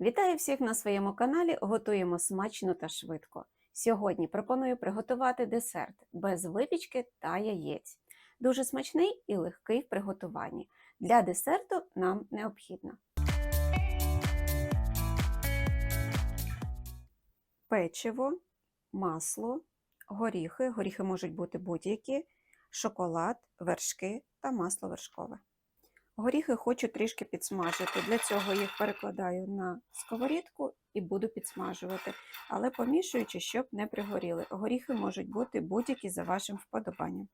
Вітаю всіх на своєму каналі. Готуємо смачно та швидко. Сьогодні пропоную приготувати десерт без випічки та яєць. Дуже смачний і легкий в приготуванні. Для десерту нам необхідно печиво, масло, горіхи. Горіхи можуть бути будь-які, шоколад, вершки та масло вершкове. Горіхи хочу трішки підсмажити. Для цього їх перекладаю на сковорідку і буду підсмажувати, але помішуючи, щоб не пригоріли. Горіхи можуть бути будь-які за вашим вподобанням.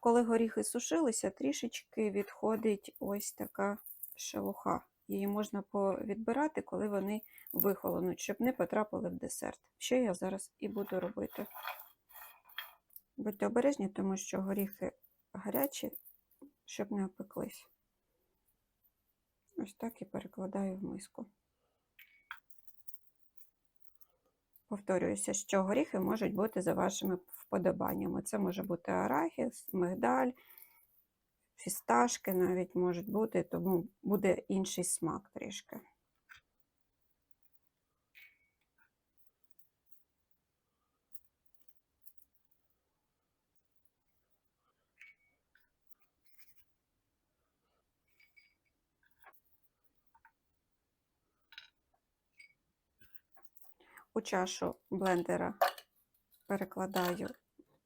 Коли горіхи сушилися, трішечки відходить ось така шелуха. Її можна відбирати, коли вони вихолонуть, щоб не потрапили в десерт. Що я зараз і буду робити. Будьте обережні, тому що горіхи гарячі, щоб не опеклись. Ось так і перекладаю в миску. Повторююся, що горіхи можуть бути за вашими вподобаннями. Це може бути арахіс, мигдаль, фісташки навіть можуть бути, тому буде інший смак трішки. У чашу блендера перекладаю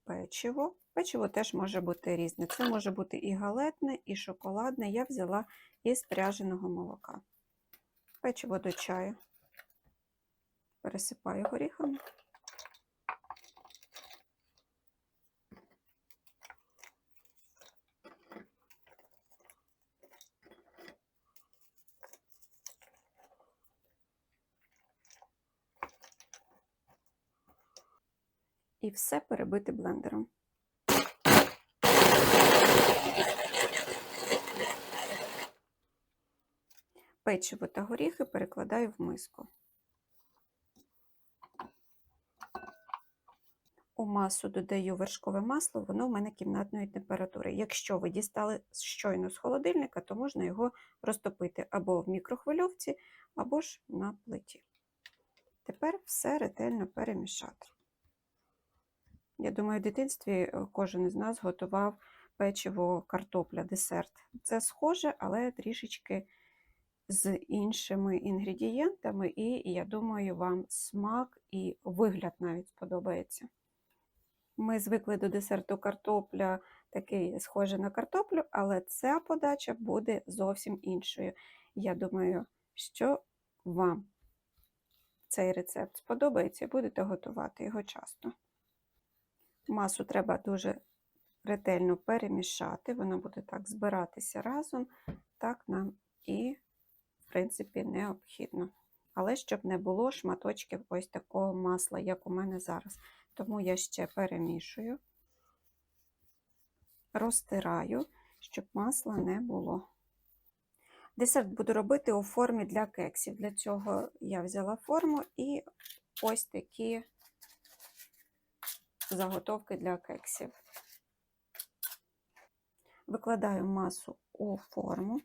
печиво. Печиво теж може бути різне. Це може бути і галетне, і шоколадне. Я взяла із пряженого молока. Печиво до чаю. Пересипаю горіхами. І все перебити блендером. Печиво та горіхи перекладаю в миску. У масу додаю вершкове масло, воно в мене кімнатної температури. Якщо ви дістали щойно з холодильника, то можна його розтопити або в мікрохвильовці, або ж на плиті. Тепер все ретельно перемішати. Я думаю, в дитинстві е, кожен із нас готував печиво картопля, десерт. Це схоже, але трішечки з іншими інгредієнтами, і я думаю, вам смак і вигляд навіть сподобається. Ми звикли до десерту картопля, такий схожий на картоплю, але ця подача буде зовсім іншою. Я думаю, що вам цей рецепт сподобається і будете готувати його часто. Масу треба дуже ретельно перемішати, вона буде так збиратися разом, так нам і, в принципі, необхідно. Але щоб не було шматочків ось такого масла, як у мене зараз. Тому я ще перемішую, розтираю, щоб масла не було. Десерт буду робити у формі для кексів. Для цього я взяла форму і ось такі заготовки для кексів. Викладаю масу у форму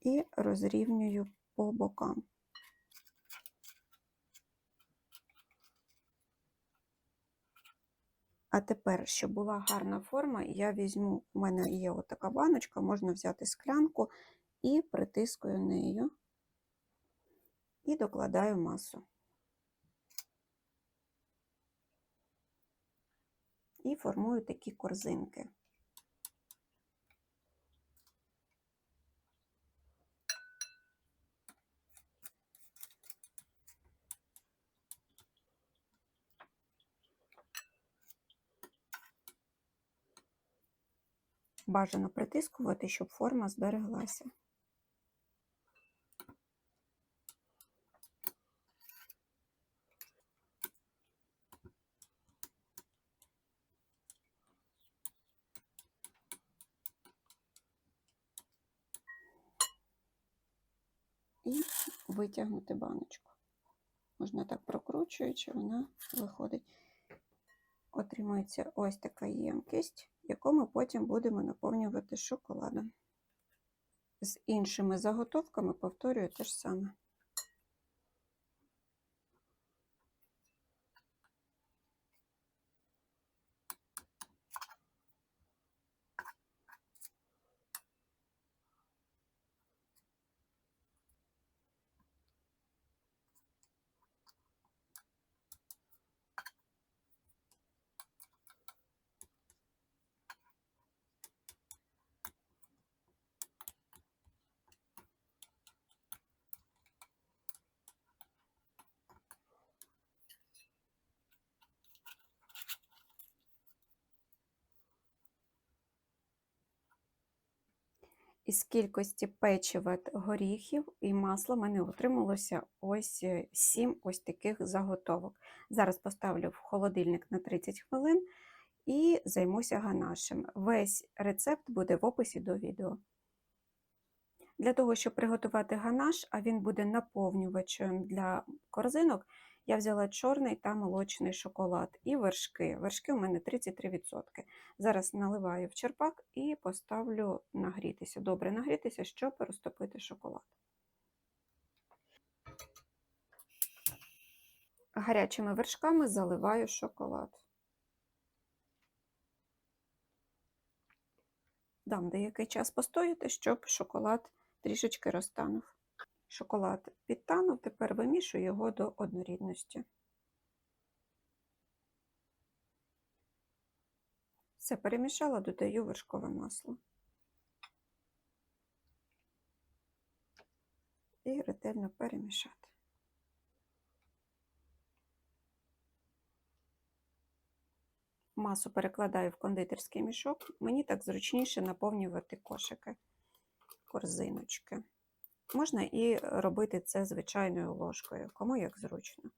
і розрівнюю по бокам. А тепер, щоб була гарна форма, я візьму, у мене є отака баночка, можна взяти склянку і притискую нею і докладаю масу. І формую такі корзинки. Бажано притискувати, щоб форма збереглася. і витягнути баночку. Можна так прокручуючи, вона виходить. Отримується ось така ємкість, яку ми потім будемо наповнювати шоколадом. З іншими заготовками повторюю те ж саме. Із кількості печива, горіхів і масла в мене отрималося ось 7 ось таких заготовок. Зараз поставлю в холодильник на 30 хвилин і займуся ганашем. Весь рецепт буде в описі до відео. Для того, щоб приготувати ганаш, а він буде наповнювачем для корзинок, я взяла чорний та молочний шоколад і вершки. Вершки у мене 33%. Зараз наливаю в черпак і поставлю нагрітися. Добре нагрітися, щоб розтопити шоколад. Гарячими вершками заливаю шоколад. Дам деякий час постояти, щоб шоколад трішечки розтанув. Шоколад підтанув, тепер вимішую його до однорідності. Все перемішала, додаю вершкове масло. І ретельно перемішати. Масу перекладаю в кондитерський мішок. Мені так зручніше наповнювати кошики, корзиночки. Можна і робити це звичайною ложкою, кому як зручно.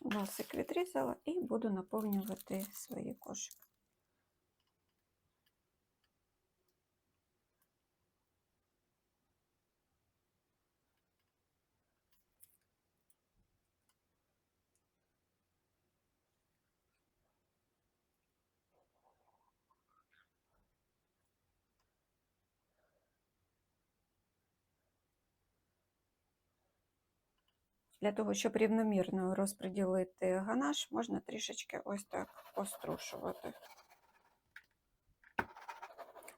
Носик відрізала і буду наповнювати свої кошики. Для того, щоб рівномірно розподілити ганаш, можна трішечки ось так пострушувати.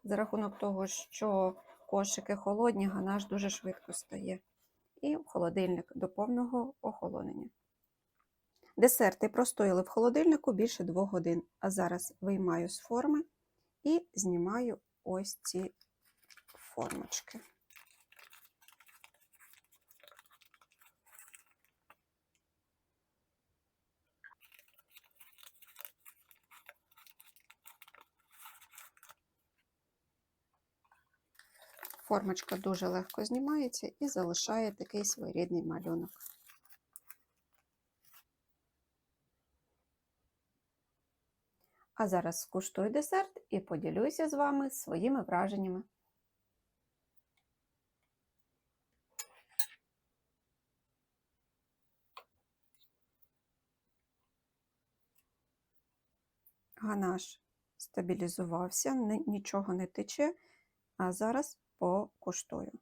За рахунок того, що кошики холодні, ганаш дуже швидко стає. І в холодильник до повного охолонення. Десерти простояли в холодильнику більше 2 годин, а зараз виймаю з форми і знімаю ось ці формочки. Формочка дуже легко знімається і залишає такий своєрідний малюнок. А зараз скуштую десерт і поділюся з вами своїми враженнями. Ганаш стабілізувався, нічого не тече, а зараз покуштую.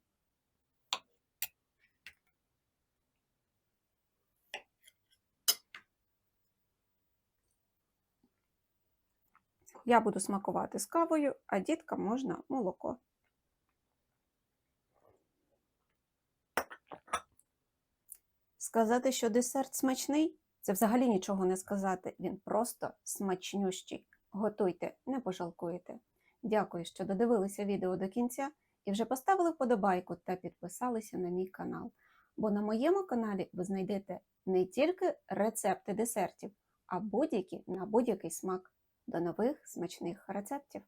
Я буду смакувати з кавою, а діткам можна молоко. Сказати, що десерт смачний, це взагалі нічого не сказати. Він просто смачнющий. Готуйте, не пожалкуєте. Дякую, що додивилися відео до кінця і вже поставили вподобайку та підписалися на мій канал. Бо на моєму каналі ви знайдете не тільки рецепти десертів, а будь-які на будь-який смак. До нових смачних рецептів!